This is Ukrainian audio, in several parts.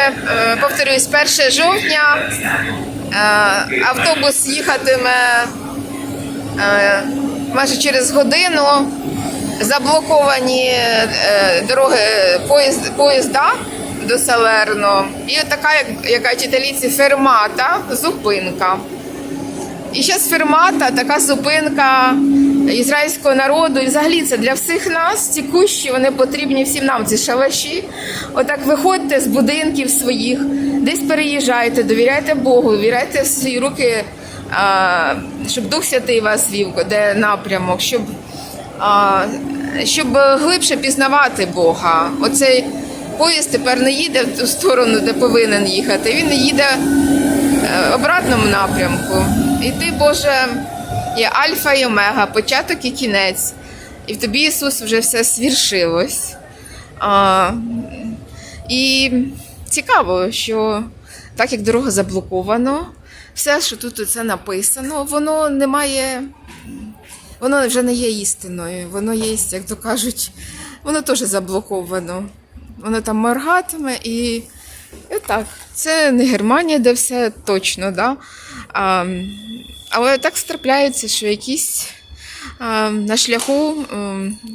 е, повторюсь, 1 жовтня е, автобус їхатиме е, майже через годину. Заблоковані дороги поїзд, поїзда до Салерно. І от така, як кажуть італійці, фермата, зупинка. І зараз фермата, така зупинка ізраїльського народу. І взагалі це для всіх нас ці кущі, вони потрібні всім нам, ці шалаші. Отак виходьте з будинків своїх, десь переїжджайте, довіряйте Богу, довіряйте в свої руки, щоб Дух Святий вас вів, де напрямок, щоб, щоб глибше пізнавати Бога. Оцей поїзд тепер не їде в ту сторону, де повинен їхати. Він їде е, обратному напрямку. І ти, Боже, є Альфа і Омега, початок і кінець. І в тобі, Ісус, вже все свіршилось. А, і цікаво, що так як дорога заблоковано, все, що тут це написано, воно не має. Воно вже не є істиною, воно є, як то кажуть, воно теж заблоковано. Воно там моргатиме і, і так. Це не Германія, де все точно, да? Але так трапляється, що якісь а, на шляху,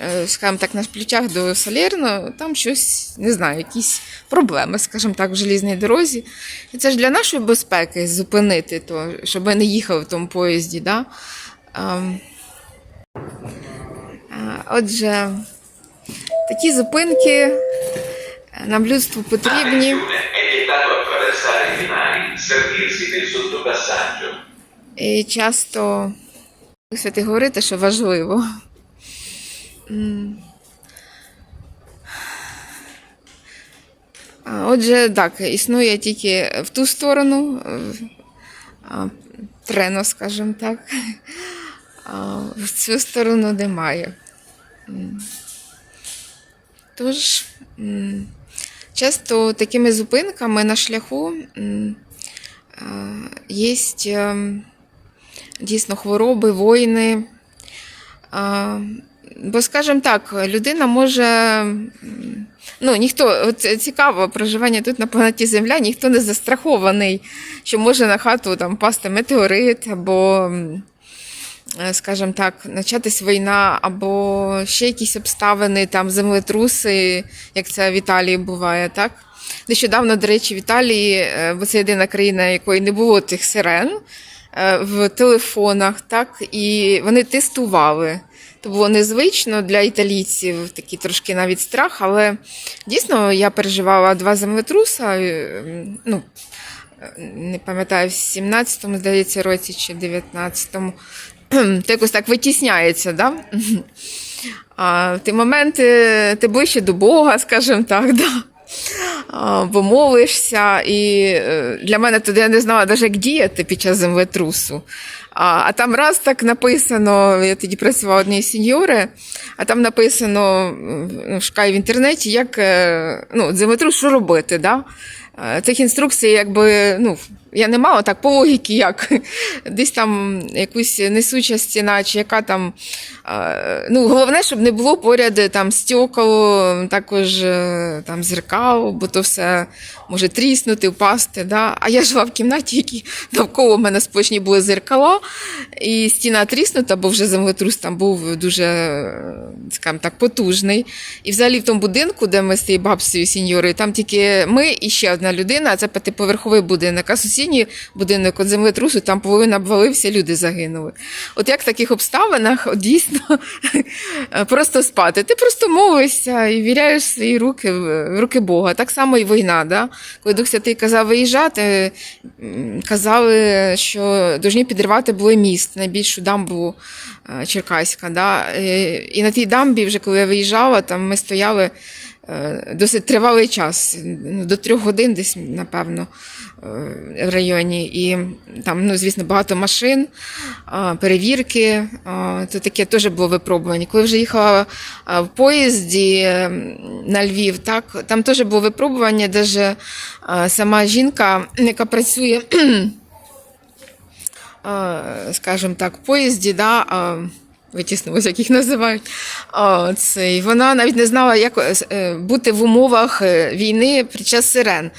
е, скажімо так, на плечах до Салерно, там щось, не знаю, якісь проблеми, скажімо так, в желізній дорозі. І це ж для нашої безпеки зупинити то, щоб ми не їхали в тому поїзді. Да? А, Отже, такі зупинки нам людству потрібні. І часто Дух Святий говорити, що важливо. Отже, так, існує тільки в ту сторону, трено, скажімо так, в цю сторону немає. Тож, часто такими зупинками на шляху є дійсно хвороби, воїни. Бо, скажімо так, людина може. Ну, ніхто, от цікаво, проживання тут на планеті Земля, ніхто не застрахований, що може на хату там пасти метеорит, або, скажімо так, початись війна, або ще якісь обставини, там землетруси, як це в Італії буває, так? Нещодавно, до речі, в Італії, е, бо це єдина країна, якої не було тих сирен в телефонах, так, і вони тестували. То було незвично для італійців, такий трошки навіть страх, але дійсно я переживала два землетруса. е, Ну, е, не пам'ятаю, в 17-му, здається, році чи 19-му. То якось так витісняється, да? А ті моменти ти ближче до Бога, скажімо так, да? Бо. І е, для мене тоді я не знала навіть, як діяти під час землетрусу. А, а там раз так написано, я тоді працювала однієї сеньори, а там написано ну, шукаю в інтернеті, як е, ну, землетрус, що робити. Да? Е, Цих інструкцій, якби, ну, я не мала так по логіки, як десь там якусь несуча стіна, чи яка там. е, Ну, головне, щоб не було поряд там стекол, також там зеркал, бо то все може тріснути, впасти. Да? А я жила в кімнаті, які навколо мене сплошні були зеркала, і стіна тріснута, бо вже землетрус там був дуже, е, скажімо так, потужний. І взагалі в тому будинку, де ми з цією бабцею сеньорою, там тільки ми і ще одна людина, а це п'ятиповерховий будинок. А сусідній будинок від землетрусу, там половина обвалився, люди загинули. От як в таких обставинах от дійсно просто спати? Ти просто молишся і віряєш свої руки в руки Бога. Так само і війна. Да? Коли Дух Святий казав виїжджати, казали, що повинні підривати були міст, найбільшу дамбу е, Черкаська. Да? Е, І на тій дамбі, вже коли я виїжджала, там ми стояли е, досить тривалий час, ну, до трьох годин десь, напевно, в районі. І там, ну, звісно, багато машин, перевірки. Це таке теж було випробування. Коли вже їхала в поїзді на Львів, так, там теж було випробування, де сама жінка, яка працює. скажімо так, поїзді, да, витіснилось, як їх називають. І вона навіть не знала, як е, е, бути в умовах е, війни під час сирен.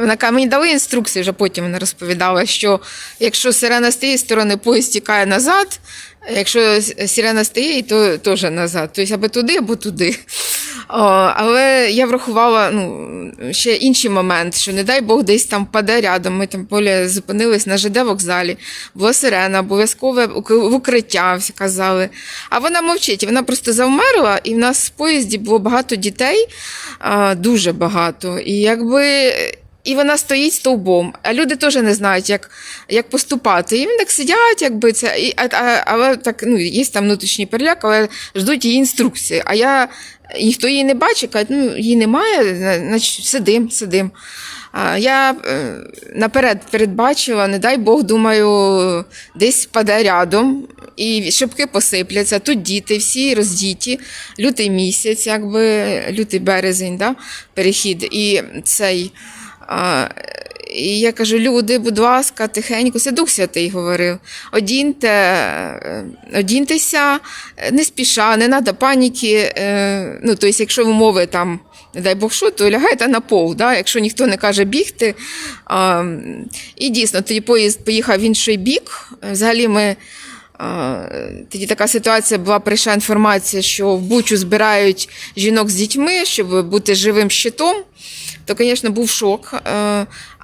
Вона каже, мені дали інструкції, вже потім вона розповідала, що якщо сирена з тієї сторони, поїзд тікає назад, якщо сирена тієї, то теж назад. Тобто або туди, або туди. Але я врахувала ну, ще інший момент, що не дай Бог десь там впаде рядом. Ми там полі зупинились на ЖД вокзалі, була сирена, обов'язкове в укриття, всі казали. А вона мовчить, вона просто завмерла, і в нас в поїзді було багато дітей, дуже багато. І якби. І вона стоїть стовбом, а люди теж не знають, як, як поступати. І вони так сидять, якби це. І, а, а, але так, ну, є там внутрішній переляк, але ждуть її інструкції. А я ніхто її не бачить, кажуть, ну її немає, значить сидим, сидим. А я е, наперед передбачила, не дай Бог, думаю, десь впаде рядом, і шибки посипляться. Тут діти, всі роздіті, лютий місяць, якби лютий березень, да, перехід. І цей. І я кажу, люди, будь ласка, тихенько, це Дух Святий говорив. Одіньте, е, одіньтеся, не спіша, не треба паніки. е, Ну, тобто, якщо умови там, не дай Бог що, то лягайте на пол, да? якщо ніхто не каже бігти. І дійсно, тоді поїзд поїхав в інший бік. Взагалі ми. Тоді така ситуація була, прийшла інформація, що в Бучу збирають жінок з дітьми, щоб бути живим щитом. То, звісно, був шок.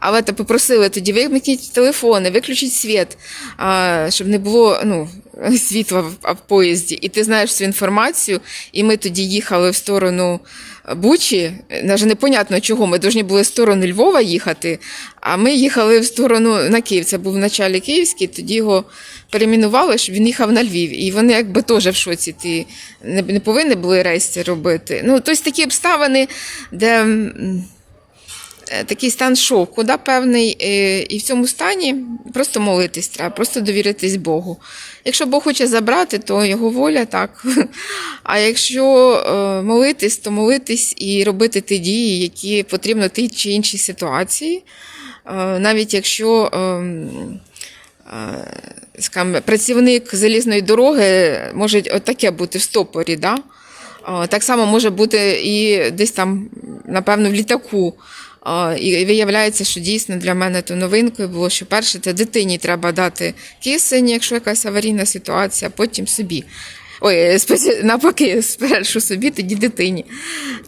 Е, Але то попросили тоді вимкніть телефони, виключіть світ, щоб не було ну, світла в, поїзді. І ти знаєш цю інформацію. І ми тоді їхали в сторону Бучі. Навіть непонятно чого. Ми повинні були в сторону Львова їхати, а ми їхали в сторону на Київ. Це був в началі Київський, тоді його перейменували, щоб він їхав на Львів. І вони якби теж в шоці. Ти не, повинні були рейс робити. Ну, тобто такі обставини, де. Е, Такий стан шоку, да, певний, е, і в цьому стані просто молитись треба, просто довіритись Богу. Якщо Бог хоче забрати, то його воля так. А якщо е, молитись, то молитись і робити ті дії, які потрібно тій чи іншій ситуації. Навіть якщо ем, скажімо, працівник залізної дороги може отаке бути в стопорі, да? О, Так само може бути і десь там, напевно, в літаку. І виявляється, що дійсно для мене то новинкою було, що перше, це дитині треба дати кисень, якщо якась аварійна ситуація, потім собі. Ой, спеці- навпаки, спершу собі, тоді дитині.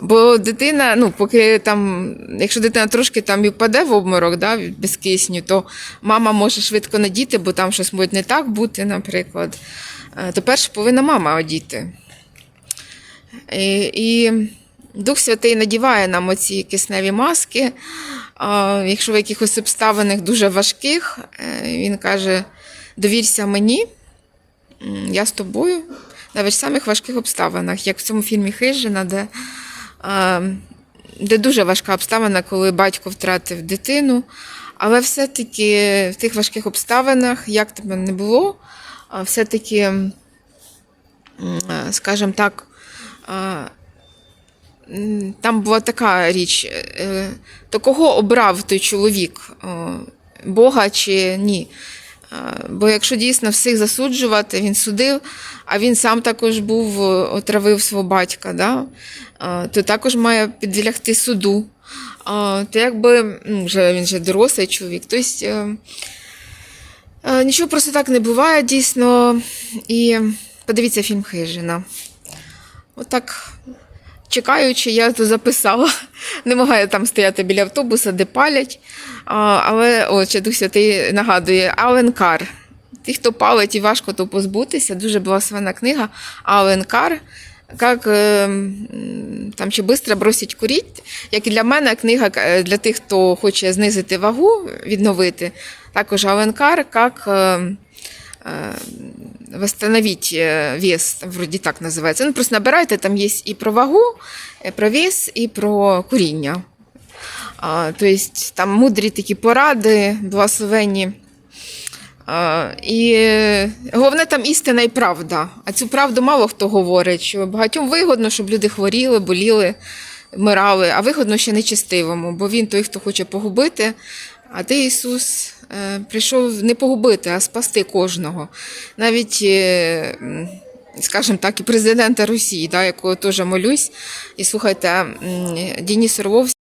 Бо дитина, ну, поки там, якщо дитина трошки там і впаде в обморок, да, без кисню, то мама може швидко надіти, бо там щось може не так бути, наприклад. Е, То перше повинна мама одіти. І, і Дух Святий надіває нам оці кисневі маски. А, якщо в якихось обставинах дуже важких, е, він каже: довірся мені, я з тобою. Навіть в самих важких обставинах, як в цьому фільмі Хижина, де, де дуже важка обставина, коли батько втратив дитину. Але все-таки в тих важких обставинах, як тебе не було, все-таки, е, скажімо так, там була така річ, е, то кого обрав той чоловік? Бога чи ні? Бо якщо дійсно всіх засуджувати, він судив, а він сам також був, е, отравив свого батька, да? то також має підлягти суду. То якби ну, вже він вже дорослий чоловік. Тобто, е, е, нічого просто так не буває дійсно. І подивіться фільм Хижина. Отак, чекаючи, я записала. Не могла я там стояти біля автобуса, де палять. А, але о, Дух Святий нагадує Ален Кар. Ті, хто палить і важко то позбутися, дуже благословена книга Ален Кар. Як е, там чи швидко бросить куріть, як і для мене книга е, для тих, хто хоче знизити вагу, відновити. Також Аленкар, як е, восстановить е, вес, вроді так називається. Ну, просто набирайте, там є і про вагу, і про вес, і про куріння. А, тобто там мудрі такі поради, благословенні. І е, головне там істина і правда. А цю правду мало хто говорить, що багатьом вигодно, щоб люди хворіли, боліли, вмирали, а вигодно ще нечестивому, бо він той, хто хоче погубити. А ти, Ісус, е, прийшов не погубити, а спасти кожного. Навіть е, скажімо так, і президента Росії, да, якого теж молюсь. І слухайте, Дініс Орлов